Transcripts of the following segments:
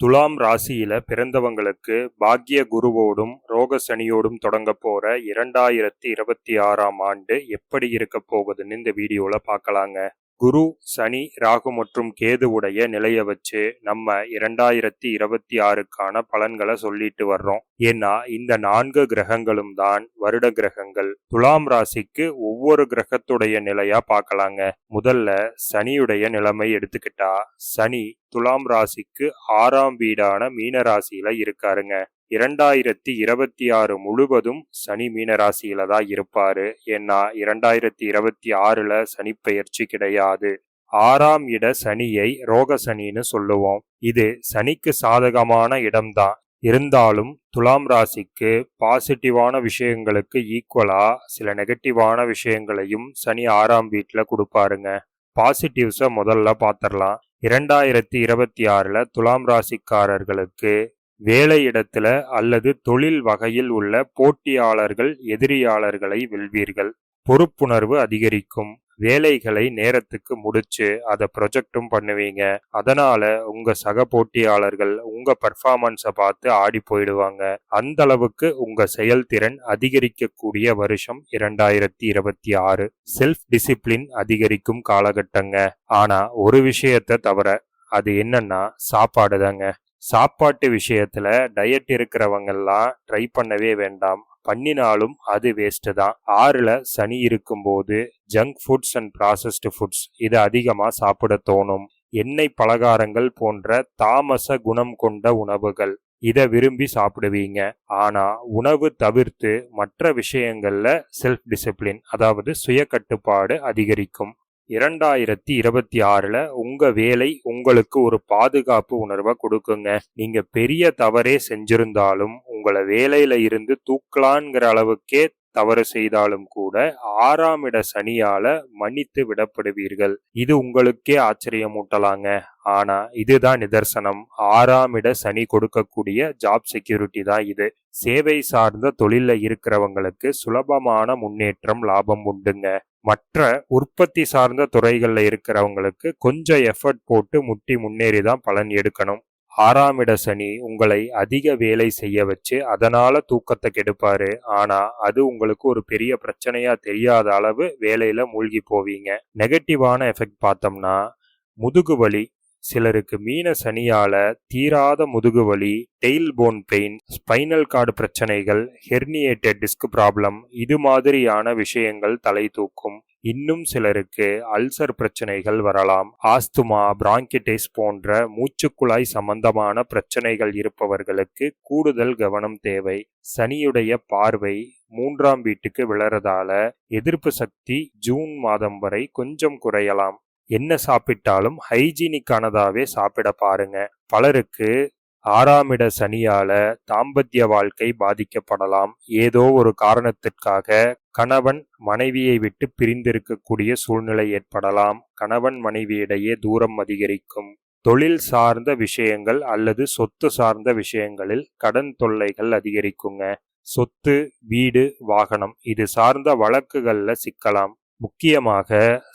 துலாம் ராசியில பிறந்தவங்களுக்கு பாக்கிய குருவோடும் ரோக சனியோடும் தொடங்க போற இரண்டாயிரத்தி இருபத்தி ஆறாம் ஆண்டு எப்படி இருக்க போகுதுன்னு இந்த வீடியோல பார்க்கலாங்க. குரு சனி ராகு மற்றும் கேதுவுடைய நிலையை வச்சு நம்ம இரண்டாயிரத்தி இருபத்தி ஆறுக்கான பலன்களை சொல்லிட்டு வர்றோம். ஏன்னா இந்த நான்கு கிரகங்களும் தான் வருட கிரகங்கள். துலாம் ராசிக்கு ஒவ்வொரு கிரகத்துடைய நிலையா பார்க்கலாங்க. முதல்ல சனியுடைய நிலைமை எடுத்துக்கிட்டா சனி துலாம் ராசிக்கு ஆறாம் வீடான மீன ராசியில இருக்காருங்க. இரண்டாயிரத்தி இருபத்தி ஆறு முழுவதும் சனி மீன ராசியில தான் இருப்பாரு. ஏன்னா இரண்டாயிரத்தி இருபத்தி ஆறுல சனி பெயர்ச்சி கிடையாது. ஆறாம் இட சனியை ரோக சனின்னு சொல்லுவோம். இது சனிக்கு சாதகமான இடம்தான். இருந்தாலும் துலாம் ராசிக்கு பாசிட்டிவான விஷயங்களுக்கு ஈக்குவலா சில நெகட்டிவான விஷயங்களையும் சனி ஆறாம் வீட்டில் கொடுப்பாருங்க. பாசிட்டிவ்ஸை முதல்ல பார்த்துடலாம் இரண்டாயிரத்தி இருபத்தி ஆறில் துலாம் ராசிக்காரர்களுக்கு வேலை இடத்துல அல்லது தொழில் வகையில் உள்ள போட்டியாளர்கள் எதிரியாளர்களை வெல்வீர்கள். பொறுப்புணர்வு அதிகரிக்கும். வேலைகளை நேரத்துக்கு முடிச்சு அதை ப்ரொஜெக்டும் பண்ணுவீங்க. அதனால உங்க சக போட்டியாளர்கள் உங்க பர்ஃபார்மன்ஸை பார்த்து ஆடி போயிடுவாங்க. அந்த அளவுக்கு உங்க செயல்திறன் அதிகரிக்கக்கூடிய வருஷம் இரண்டாயிரத்தி இருபத்தி ஆறு. செல்ஃப் டிசிப்ளின் அதிகரிக்கும் காலகட்டங்க. ஆனா ஒரு விஷயத்த தவிர அது என்னன்னா சாப்பாடு தாங்க சாப்பாட்டு விஷயத்துல டயட் இருக்கிறவங்கெல்லாம் ட்ரை பண்ணவே வேண்டாம். பண்ணினாலும் அது வேஸ்ட் தான். ஆறுல சனி இருக்கும்போது junk foods and processed foods இது அதிகமா சாப்பிட தோணும். எண்ணெய் பலகாரங்கள் போன்ற தாமச குணம் கொண்ட உணவுகள் இதை விரும்பி சாப்பிடுவீங்க. ஆனா உணவு தவிர்த்து மற்ற விஷயங்கள்ல செல்ஃப் டிசிப்ளின் அதாவது சுய கட்டுப்பாடு அதிகரிக்கும். இரண்டாயிரத்தி இருபத்தி ஆறில் உங்கள் வேலை உங்களுக்கு ஒரு பாதுகாப்பு உணர்வை கொடுக்குங்க. நீங்கள் பெரிய தவறே செஞ்சிருந்தாலும் உங்களை வேலையில் இருந்து தூக்கலான்ங்கிற அளவுக்கே தவறு செய்தாலும் கூட ஆறாம் இட சனியால மன்னித்து விடப்படுவீர்கள். இது உங்களுக்கே ஆச்சரியமூட்டலாங்க. ஆனா இதுதான் நிதர்சனம். ஆறாம் இட சனி கொடுக்கக்கூடிய ஜாப் செக்யூரிட்டி தான் இது. சேவை சார்ந்த தொழில இருக்கிறவங்களுக்கு சுலபமான முன்னேற்றம் லாபம் உண்டுங்க. மற்ற உற்பத்தி சார்ந்த துறைகளில் இருக்கிறவங்களுக்கு கொஞ்சம் எஃபர்ட் போட்டு முட்டி முன்னேறி தான் பலன் எடுக்கணும். ஆறாம் இட சனி உங்களை அதிக வேலை செய்ய வச்சு அதனால தூக்கத்தை கெடுப்பாரு. ஆனா அது உங்களுக்கு ஒரு பெரிய பிரச்சனையா தெரியாத அளவு வேலையில மூழ்கி போவீங்க. நெகட்டிவான எஃபெக்ட் பார்த்தோம்னா முதுகு வலி சிலருக்கு மீன சனியால தீராத முதுகு வலி tail bone pain spinal cord பிரச்சனைகள் ஹெர்னியேட்டட் டிஸ்க் ப்ராப்ளம் இது மாதிரியான விஷயங்கள் தலை தூக்கும். இன்னும் சிலருக்கு அல்சர் பிரச்சனைகள் வரலாம். ஆஸ்துமா பிராங்கிட்டிஸ் போன்ற மூச்சுக்குழாய் சம்பந்தமான பிரச்சனைகள் இருப்பவர்களுக்கு கூடுதல் கவனம் தேவை. சனியுடைய பார்வை மூன்றாம் வீட்டுக்கு விழறதால எதிர்ப்பு சக்தி ஜூன் மாதம் வரை கொஞ்சம் குறையலாம். என்ன சாப்பிட்டாலும் ஹைஜீனிக்கானதாவே சாப்பிட பாருங்க. பலருக்கு ஆறாமிட சனியால தாம்பத்திய வாழ்க்கை பாதிக்கப்படலாம். ஏதோ ஒரு காரணத்திற்காக கணவன் மனைவியை விட்டு பிரிந்திருக்கக்கூடிய சூழ்நிலை ஏற்படலாம். கணவன் மனைவியிடையே தூரம் அதிகரிக்கும். தொழில் சார்ந்த விஷயங்கள் அல்லது சொத்து சார்ந்த விஷயங்களில் கடன் தொல்லைகள் அதிகரிக்குங்க. சொத்து வீடு வாகனம் இது சார்ந்த வழக்குகளில் சிக்கலாம். முக்கியமாக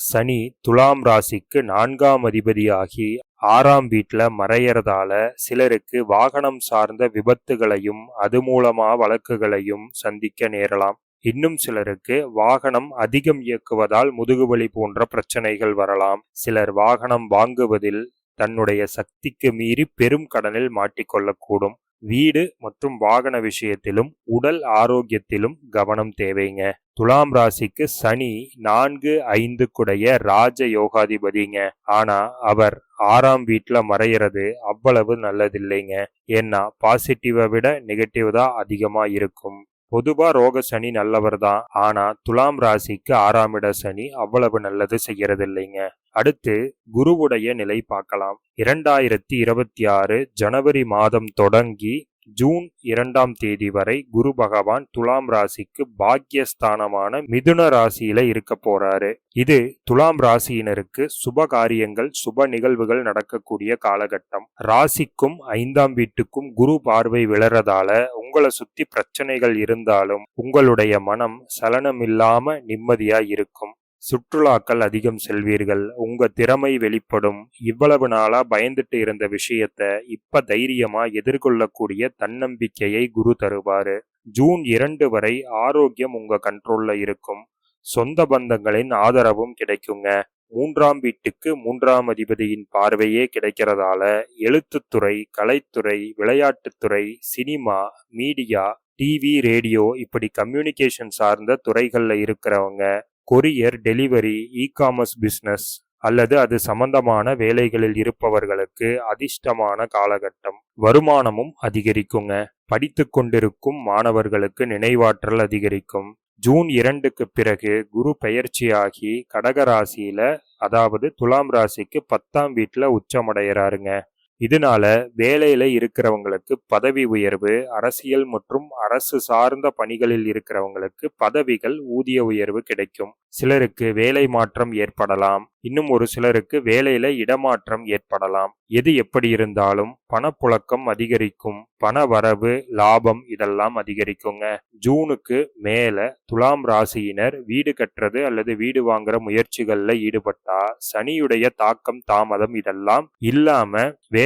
சனி துலாம் ராசிக்கு நான்காம் அதிபதியாகி ஆறாம் வீட்டில் மறையறதால சிலருக்கு வாகனம் சார்ந்த விபத்துகளையும் அது மூலமா வழக்குகளையும் சந்திக்க நேரலாம். இன்னும் சிலருக்கு வாகனம் அதிகம் இயக்குவதால் முதுகுவலி போன்ற பிரச்சனைகள் வரலாம். சிலர் வாகனம் வாங்குவதில் தன்னுடைய சக்திக்கு மீறி பெரும் கடனில் மாட்டிக்கொள்ளக்கூடும். வீடு மற்றும் வாகன விஷயத்திலும் உடல் ஆரோக்கியத்திலும் கவனம் தேவைங்க. துலாம் ராசிக்கு சனி நான்கு ஐந்து குடைய ராஜ யோகாதிபதிங்க. ஆனா அவர் ஆறாம் வீட்டில் மறையிறது அவ்வளவு நல்லதில்லைங்க. ஏன்னா பாசிட்டிவை விட நெகட்டிவ் தான் அதிகமாக இருக்கும். பொதுவா ரோக சனி நல்லவர் தான் ஆனா துலாம் ராசிக்கு ஆறாம் இட சனி அவ்வளவு நல்லது செய்யறது இல்லைங்க அடுத்து குருவுடைய நிலை பார்க்கலாம். இரண்டாயிரத்தி இருபத்தி ஆறு ஜனவரி மாதம் தொடங்கி ஜூன் இரண்டாம் தேதி வரை குரு பகவான் துலாம் ராசிக்கு பாக்கியஸ்தானமான மிதுன ராசியில இருக்க போறாரு. இது துலாம் ராசியினருக்கு சுப காரியங்கள் சுப நிகழ்வுகள் நடக்கக்கூடிய காலகட்டம். ராசிக்கும் ஐந்தாம் வீட்டுக்கும் குரு பார்வை விழறதால உங்களை சுத்தி பிரச்சனைகள் இருந்தாலும் உங்களுடைய மனம் சலனமில்லாம நிம்மதியா இருக்கும். சுற்றுலாக்கள் அதிகம் செல்வீர்கள். உங்க திறமை வெளிப்படும். இவ்வளவு நாளா பயந்துட்டு இருந்த விஷயத்த இப்ப தைரியமா எதிர்கொள்ளக்கூடிய தன்னம்பிக்கையை குரு தருவாரு. ஜூன் இரண்டு வரை ஆரோக்கியம் உங்க கண்ட்ரோல்ல இருக்கும். சொந்த பந்தங்களின் ஆதரவும் கிடைக்குங்க. மூன்றாம் வீட்டுக்கு மூன்றாம் அதிபதியின் பார்வையே கிடைக்கிறதால எழுத்துத்துறை கலைத்துறை விளையாட்டுத்துறை சினிமா மீடியா டிவி ரேடியோ இப்படி கம்யூனிகேஷன் சார்ந்த துறைகளில் இருக்கிறவங்க courier delivery e commerce business அல்லது அது சம்பந்தமான வேலைகளில் இருப்பவர்களுக்கு அதிர்ஷ்டமான காலகட்டம். வருமானமும் அதிகரிக்குங்க. படித்து கொண்டிருக்கும் மாணவர்களுக்கு நினைவாற்றல் அதிகரிக்கும். ஜூன் இரண்டுக்கு பிறகு குரு பெயர்ச்சியாகி கடகராசியில அதாவது துலாம் ராசிக்கு பத்தாம் வீட்டில் உச்சமடைகிறாருங்க. இதனால வேலையில இருக்கிறவங்களுக்கு பதவி உயர்வு அரசியல் மற்றும் அரசு சார்ந்த பணிகளில் இருக்கிறவங்களுக்கு பதவிகள் ஊதிய உயர்வு கிடைக்கும். சிலருக்கு வேலை மாற்றம் ஏற்படலாம். இன்னும் ஒரு சிலருக்கு வேலையில இடமாற்றம் ஏற்படலாம். எது எப்படி இருந்தாலும் பணப்புழக்கம் அதிகரிக்கும். பண வரவு லாபம் இதெல்லாம் அதிகரிக்குங்க. ஜூனுக்கு மேல துலாம் ராசியினர் வீடு கட்டுறது அல்லது வீடு வாங்குற முயற்சிகள்ல ஈடுபட்டா சனியுடைய தாக்கம் தாமதம் இதெல்லாம் இல்லாம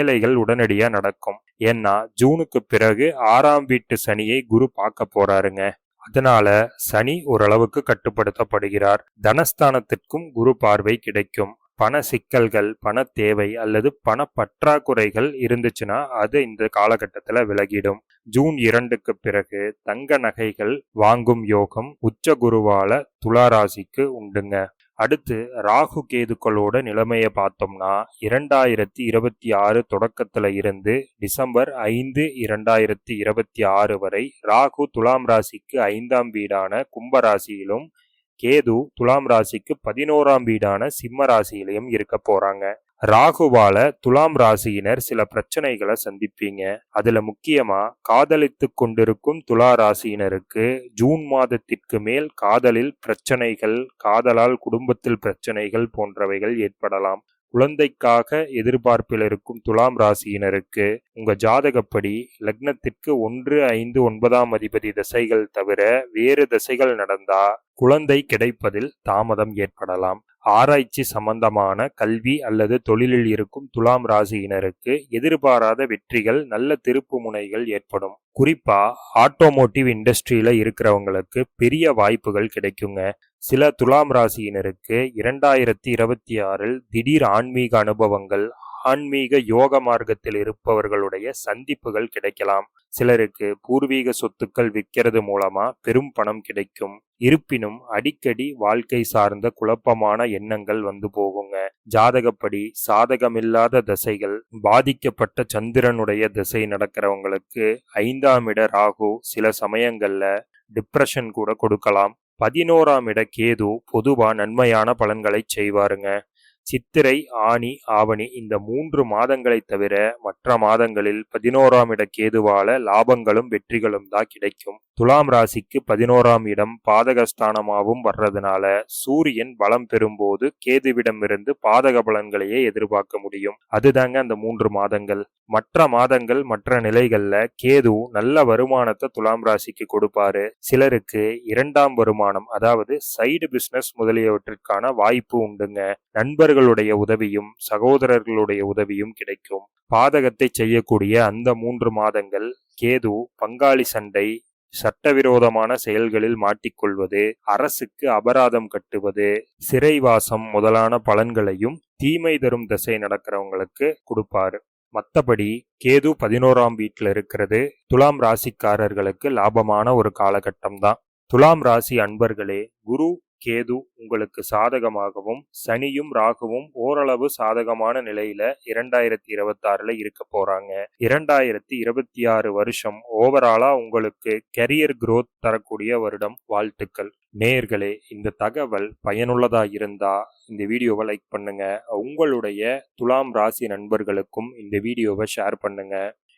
வேலைகள் உடனடியா நடக்கும். ஏன்னா ஜூனுக்கு பிறகு ஆறாம் வீட்டு சனியை குரு பார்க்க போறாருங்க. அதனால சனி ஓரளவுக்கு கட்டுப்படுத்தப்படுகிறார். தனஸ்தானத்திற்கும் குரு பார்வை கிடைக்கும். பண சிக்கல்கள் பண தேவை அல்லது பண பற்றாக்குறைகள் இருந்துச்சுன்னா அது இந்த காலகட்டத்தில் விலகிடும். ஜூன் இரண்டுக்கு பிறகு தங்க நகைகள் வாங்கும் யோகம் உச்ச குருவால துளாராசிக்கு உண்டுங்க. அடுத்து ராகு கேதுக்களோட நிலைமையை பார்த்தோம்னா இரண்டாயிரத்தி இருபத்தி ஆறு தொடக்கத்தில் இருந்து டிசம்பர் ஐந்து இரண்டாயிரத்தி இருபத்தி ஆறு வரை ராகு துலாம் ராசிக்கு ஐந்தாம் வீடான கும்பராசியிலும் கேது துலாம் ராசிக்கு பதினோராம் வீடான சிம்ம ராசியிலையும் இருக்க போறாங்க. ராகுவால துலாம் ராசியினர் சில பிரச்சனைகளை சந்திப்பீங்க. அதுல முக்கியமா காதலித்து கொண்டிருக்கும் துலா ராசியினருக்கு ஜூன் மாதத்திற்கு மேல் காதலில் பிரச்சனைகள் காதலால் குடும்பத்தில் பிரச்சனைகள் போன்றவைகள் ஏற்படலாம். குழந்தைக்காக எதிர்பார்ப்பில் இருக்கும் துலாம் ராசியினருக்கு உங்க ஜாதகப்படி லக்னத்திற்கு ஒன்று ஐந்து ஒன்பதாம் அதிபதி திசைகள் தவிர வேறு திசைகள் நடந்தா குழந்தை கிடைப்பதில் தாமதம் ஏற்படலாம். ஆராய்ச்சி சம்பந்தமான கல்வி அல்லது தொழிலில் இருக்கும் துலாம் ராசியினருக்கு எதிர்பாராத வெற்றிகள் நல்ல திருப்பு முனைகள் ஏற்படும். குறிப்பா ஆட்டோமோட்டிவ் இண்டஸ்ட்ரியில இருக்கிறவங்களுக்கு பெரிய வாய்ப்புகள் கிடைக்குங்க. சில துலாம் ராசியினருக்கு இரண்டாயிரத்தி இருபத்தி ஆறில் திடீர் ஆன்மீக அனுபவங்கள் ஆன்மீக யோக மார்க்கத்தில் இருப்பவர்களுடைய சந்திப்புகள் கிடைக்கலாம். சிலருக்கு பூர்வீக சொத்துக்கள் விற்கிறது மூலமா பெரும் பணம் கிடைக்கும். இருப்பினும் அடிக்கடி வாழ்க்கை சார்ந்த குழப்பமான எண்ணங்கள் வந்து போகுங்க. ஜாதகப்படி சாதகமில்லாத தசைகள் பாதிக்கப்பட்ட சந்திரனுடைய திசை நடக்கிறவங்களுக்கு ஐந்தாம் இட ராகு சில சமயங்கள்ல டிப்ரெஷன் கூட கொடுக்கலாம். பதினோராம் இட கேது பொதுவா நன்மையான பலன்களை செய்வாருங்க. சித்திரை ஆனி ஆவணி இந்த மூன்று மாதங்களை தவிர மற்ற மாதங்களில் பதினோராம் இட கேதுவால லாபங்களும் வெற்றிகளும் தான் கிடைக்கும். துலாம் ராசிக்கு பதினோராம் இடம் பாதகஸ்தானமாகவும் வர்றதுனால சூரியன் பலம் பெறும்போது கேதுவிடமிருந்து பாதக பலன்களையே எதிர்பார்க்க முடியும். அதுதாங்க அந்த மூன்று மாதங்கள். மற்ற மாதங்கள் மற்ற நிலைகள்ல கேது நல்ல வருமானத்தை துலாம் ராசிக்கு கொடுப்பாரு. சிலருக்கு இரண்டாம் வருமானம் அதாவது சைடு பிசினஸ் முதலியவற்றிற்கான வாய்ப்பு உண்டுங்க. நண்பர் நண்பர்களுடைய உதவியும் சகோதரர்களுடைய உதவியும் கிடைக்கும். பாதகத்தை செய்யக்கூடிய அந்த மூன்று மாதங்கள் கேது பங்காளி சண்டை சட்டவிரோதமான செயல்களில் மாட்டிக்கொள்வது அரசுக்கு அபராதம் கட்டுவது சிறைவாசம் முதலான பலன்களையும் தீமை தரும் திசை நடக்கிறவங்களுக்கு கொடுப்பாரு. மற்றபடி கேது பதினோராம் வீட்டில் இருக்கிறது. துலாம் ராசிக்காரர்களுக்கு லாபமான ஒரு காலகட்டம் தான் துலாம் ராசி அன்பர்களே குரு கேது உங்களுக்கு சாதகமாகவும் சனியும் ராகுவும் ஓரளவு சாதகமான நிலையில இரண்டாயிரத்தி இருபத்தி ஆறுல இருக்க போறாங்க. இரண்டாயிரத்தி இருபத்தி ஆறு வருஷம் ஓவராலா உங்களுக்கு கெரியர் குரோத் தரக்கூடிய வருடம். வாழ்த்துக்கள். நேர்களே இந்த தகவல் பயனுள்ளதா இருந்தா இந்த வீடியோவை லைக் பண்ணுங்க. உங்களுடைய துலாம் ராசி நண்பர்களுக்கும் இந்த வீடியோவை ஷேர் பண்ணுங்க.